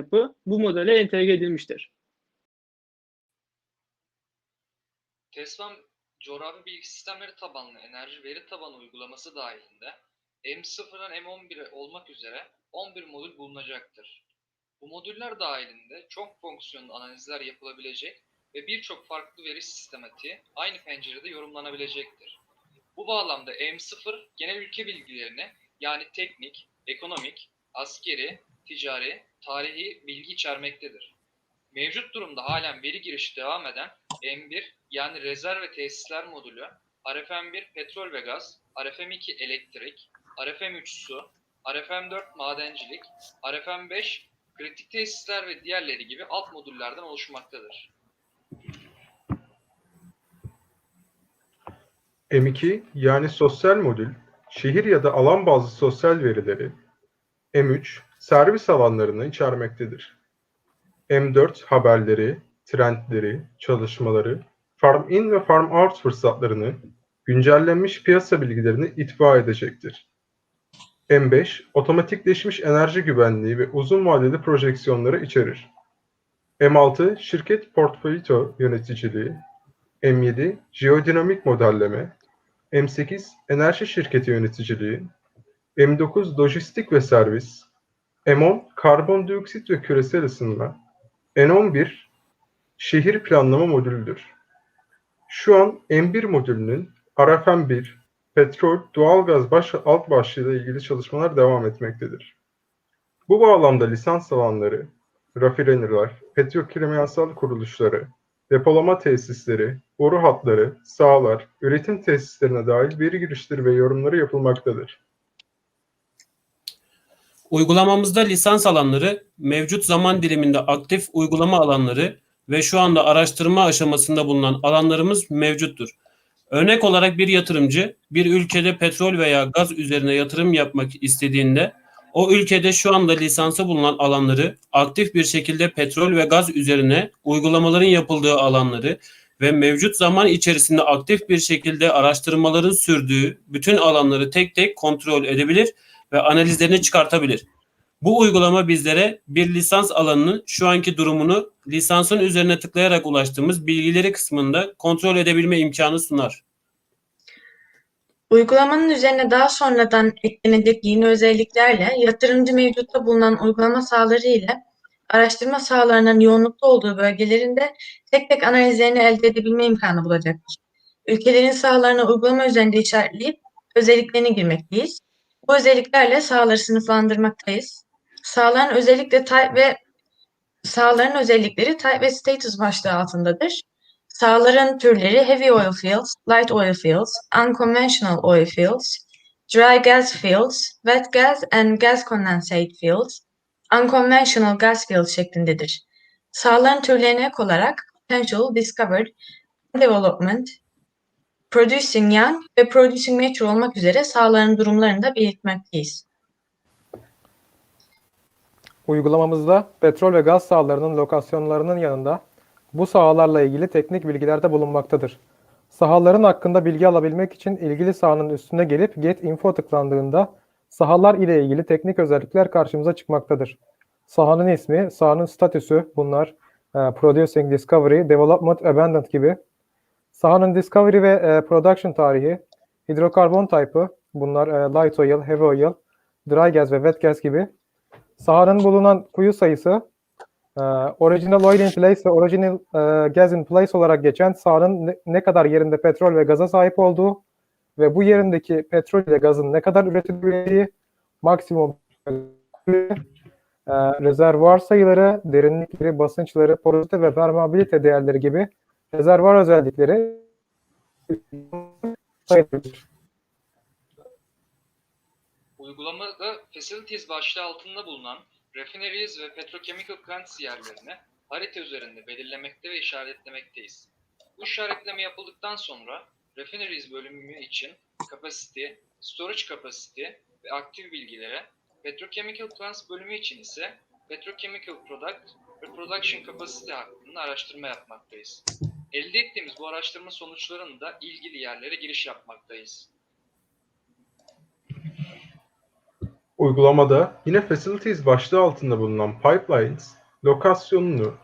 altyapı bu modele entegre edilmiştir. TESVAM coğrafi bilgi sistemleri tabanlı enerji veri tabanı uygulaması dahilinde M0'dan M11'e olmak üzere 11 modül bulunacaktır. Bu modüller dahilinde çok fonksiyonlu analizler yapılabilecek ve birçok farklı veri sistematiği aynı pencerede yorumlanabilecektir. Bu bağlamda M0 genel ülke bilgilerini yani teknik, ekonomik, askeri, ticari, tarihi bilgi içermektedir. Mevcut durumda halen veri girişi devam eden M1 yani rezerv ve tesisler modülü, RFM1 petrol ve gaz, RFM2 elektrik, RFM3 su, RFM4 madencilik, RFM5 kritik tesisler ve diğerleri gibi alt modüllerden oluşmaktadır. M2 yani sosyal modül, şehir ya da alan bazlı sosyal verileri, M3 servis alanlarını içermektedir. M4 haberleri, trendleri, çalışmaları, farm in ve farm out fırsatlarını, güncellenmiş piyasa bilgilerini itfa edecektir. M5 otomatikleşmiş enerji güvenliği ve uzun vadeli projeksiyonları içerir. M6 şirket portfolyo yöneticiliği, M7 jeodinamik modelleme, M8 enerji şirketi yöneticiliği, M9 lojistik ve servis, M10 karbondioksit ve küresel ısınma, N11 şehir planlama modülüdür. Şu an M1 modülünün RFM1, petrol, doğalgaz baş, alt başlığıyla ilgili çalışmalar devam etmektedir. Bu bağlamda lisans alanları, rafineриler, petrokimyasal kuruluşları, depolama tesisleri, boru hatları, sahalar, üretim tesislerine dahil veri girişleri ve yorumları yapılmaktadır. Uygulamamızda lisans alanları, mevcut zaman diliminde aktif uygulama alanları ve şu anda araştırma aşamasında bulunan alanlarımız mevcuttur. Örnek olarak bir yatırımcı bir ülkede petrol veya gaz üzerine yatırım yapmak istediğinde o ülkede şu anda lisansı bulunan alanları, aktif bir şekilde petrol ve gaz üzerine uygulamaların yapıldığı alanları ve mevcut zaman içerisinde aktif bir şekilde araştırmaların sürdüğü bütün alanları tek tek kontrol edebilir ve analizlerini çıkartabilir. Bu uygulama bizlere bir lisans alanının şu anki durumunu lisansın üzerine tıklayarak ulaştığımız bilgileri kısmında kontrol edebilme imkanı sunar. Uygulamanın üzerine daha sonradan eklenecek yeni özelliklerle yatırımcı mevcutta bulunan uygulama sahaları ile araştırma sahalarının yoğunlukta olduğu bölgelerinde tek tek analizlerini elde edebilme imkanı bulacaktır. Ülkelerin sahalarını uygulama üzerinde işaretleyip özelliklerini girmekteyiz. Bu özelliklerle sahaları sınıflandırmaktayız. Sahaların özellikle type ve sahaların özellikleri type ve status başlığı altındadır. Sahaların türleri heavy oil fields, light oil fields, unconventional oil fields, dry gas fields, wet gas and gas condensate fields, unconventional gas fields şeklindedir. Sahaların türlerine ek olarak potential, discovered, development, producing young ve producing mature olmak üzere sahaların durumlarını da belirtmekteyiz. Uygulamamızda petrol ve gaz sahalarının lokasyonlarının yanında bu sahalarla ilgili teknik bilgiler de bulunmaktadır. Sahaların hakkında bilgi alabilmek için ilgili sahanın üstüne gelip Get Info tıklandığında sahalar ile ilgili teknik özellikler karşımıza çıkmaktadır. Sahanın ismi, sahanın statüsü bunlar e, Producing Discovery, Development Abandoned gibi. Sahanın Discovery ve e, Production tarihi, hidrokarbon type'ı bunlar e, Light Oil, Heavy Oil, Dry Gas ve Wet Gas gibi. Sahanın bulunan kuyu sayısı, e, Original Oil in Place ve Original e, Gas in Place olarak geçen sahanın ne, ne kadar yerinde petrol ve gaza sahip olduğu ve bu yerindeki petrol ve gazın ne kadar üretildiği, maksimum e, rezervuar sayıları, derinlikleri, basınçları, porosite ve permeabilite değerleri gibi rezervuar özellikleri. Uygulamada Facilities başlığı altında bulunan Refineries ve Petrochemical Plants yerlerini harita üzerinde belirlemekte ve işaretlemekteyiz. Bu işaretleme yapıldıktan sonra Refineries bölümü için Capacity, Storage Capacity ve aktif bilgilere, Petrochemical Plants bölümü için ise Petrochemical Product ve Production Capacity hakkında araştırma yapmaktayız. Elde ettiğimiz bu araştırma sonuçlarını da ilgili yerlere giriş yapmaktayız. Uygulamada yine Facilities başlığı altında bulunan Pipelines, lokasyonunu,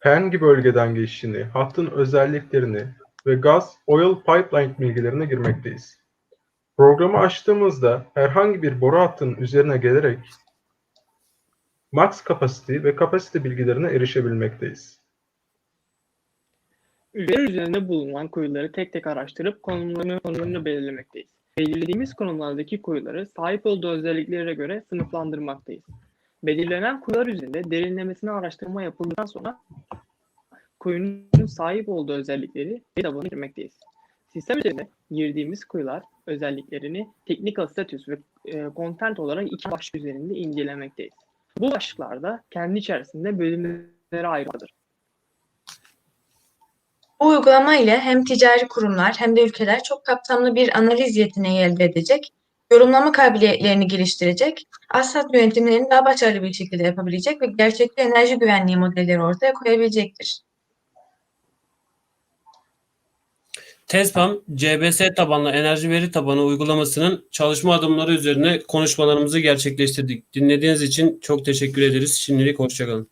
hangi bölgeden geçtiğini, hattın özelliklerini ve gaz, oil pipeline bilgilerine girmekteyiz. Programı açtığımızda herhangi bir boru hattının üzerine gelerek max capacity ve capacity bilgilerine erişebilmekteyiz. Ülkeler üzerinde bulunan kuyuları tek tek araştırıp konumlarını, konumlarını belirlemekteyiz. Belirlediğimiz konumlardaki kuyuları sahip olduğu özelliklere göre sınıflandırmaktayız. Belirlenen kuyular üzerinde derinlemesine araştırma yapıldıktan sonra kuyunun sahip olduğu özellikleri veri tabanına girmekteyiz. Sistem üzerinde girdiğimiz kuyular özelliklerini technical status ve e, olarak iki başlık üzerinde incelemekteyiz. Bu başlıklarda kendi içerisinde bölümlere ayrılır. Bu uygulama ile hem ticari kurumlar hem de ülkeler çok kapsamlı bir analiz yeteneği elde edecek, yorumlama kabiliyetlerini geliştirecek, asat yönetimlerini daha başarılı bir şekilde yapabilecek ve gerçekçi enerji güvenliği modelleri ortaya koyabilecektir. TESPAM, CBS tabanlı enerji veri tabanı uygulamasının çalışma adımları üzerine konuşmalarımızı gerçekleştirdik. Dinlediğiniz için çok teşekkür ederiz. Şimdilik hoşçakalın.